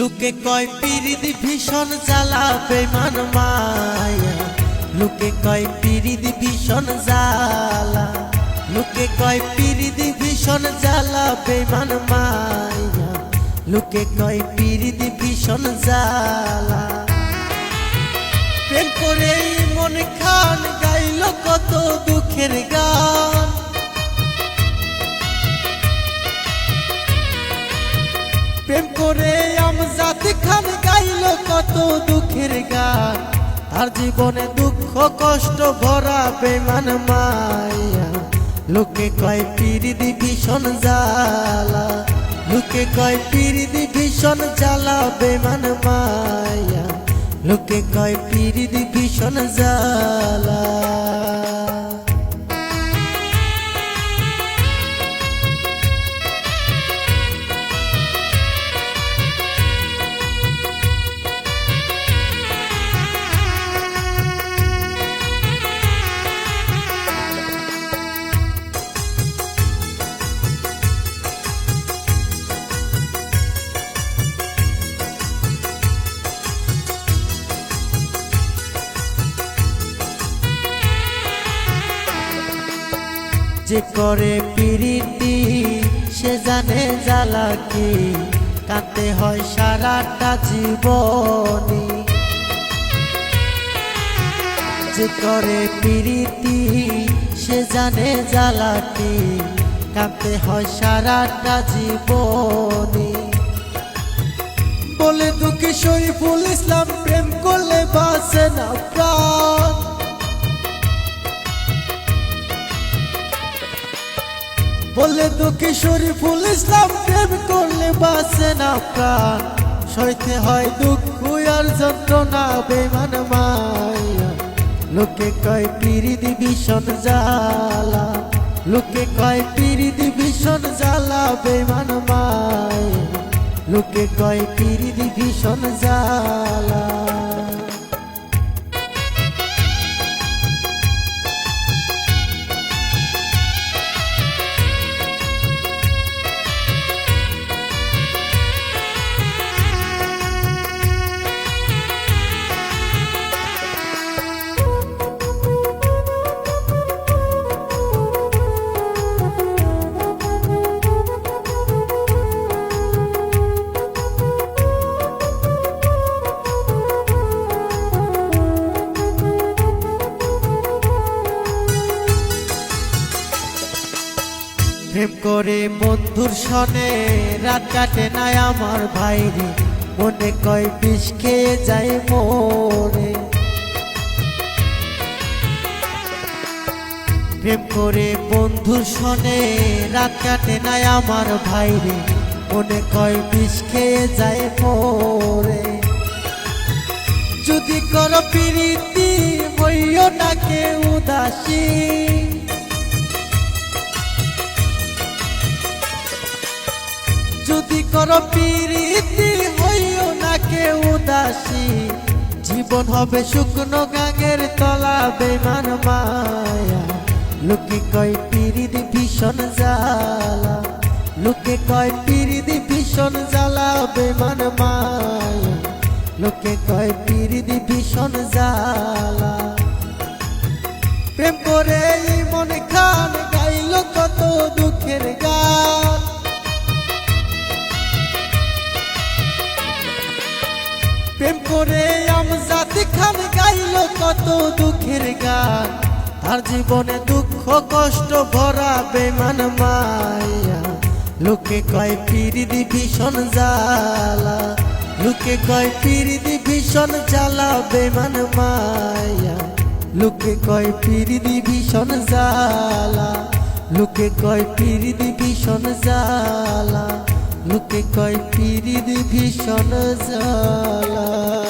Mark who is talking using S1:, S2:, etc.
S1: লোকে কয় পিরিদি ভীষণ জ্বালা বেমান মায়া। লোকে কয় পিরিদি ভীষণ জ্বালা। লোকে কয় পিরিদি ভীষণ জ্বালা বেমান মায়া। লোকে কয় পিরিদি ভীষণ জ্বালা। প্রেম করে মন খান গাইল কত দুঃখের গান। দুঃখের গান। তার জীবনে দুঃখ, কষ্ট ভরা বেমান মায়া। লোকে কয় পিরিদি ভীষণ জ্বালা। লোকে কয় পিরিদি ভীষণ জ্বালা বেমান মায়া। লোকে কয় পিরিদি ভীষণ জ্বালা। যে করে পিরিতি, সে জানে জ্বালা কি। কাঁদতে হয় সারাটা জীবনী যে করে পিরিতি, সে জানে জ্বালা কি। কাঁদতে হয় সারাটা জীবনী বলে দুঃখী শরীফুল ইসলাম প্রেম করলে বাসে না প্রাণ। বলে তো কিশোরী ফুল ইসলাম প্রেম করলে বাসে না প্রাণ। সইতে হয় দুঃখ আর যন্ত্রণা বেমান মায়া। লোকে কয় পিরিদি ভীষণ জ্বালা। লোকে কয় পিরিদি ভীষণ জ্বালা বেমান মায়া। লোকে কয় পিরিদি ভীষণ জ্বালা। প্রেম করে বন্ধুর সনে রাত কাটে নাই আমার ভাইরে। মনে কয় বিষ খেয়ে যায় মোরে প্রেম করে বন্ধুর সনে রাত কাটে নাই আমার ভাইরে। মনে কয় বিষ খেয়ে যায় মোরে যদি কর প্রীতি হইও না কেউ উদাসী। কর পিরিতি হইও না কেউ উদাসী জীবন হবে শুকনো গাঙের তলা বেমান মায়া। লোকে কয় পিরিদি ভীষণ জ্বালা। লোকে কয় পিরিদি ভীষণ জ্বালা বেমান মায়া। লোকে কয় পিরিদি ভীষণ জ্বালা। প্রেম করে মনে খান দুঃখের তার জীবনে দুঃখ, কষ্ট ভরা বেমান মায়া লোকে কয়, পিরিদি ভীষণ জ্বালা। লোকে কয়, পিরিদি ভীষণ জ্বালা বেমান মায়া লোকে কয়, পিরিদি ভীষণ জ্বালা। লোকে কয়, পিরিদি ভীষণ জ্বালা। লোকে কয়, পিরিদি ভীষণ জ্বালা।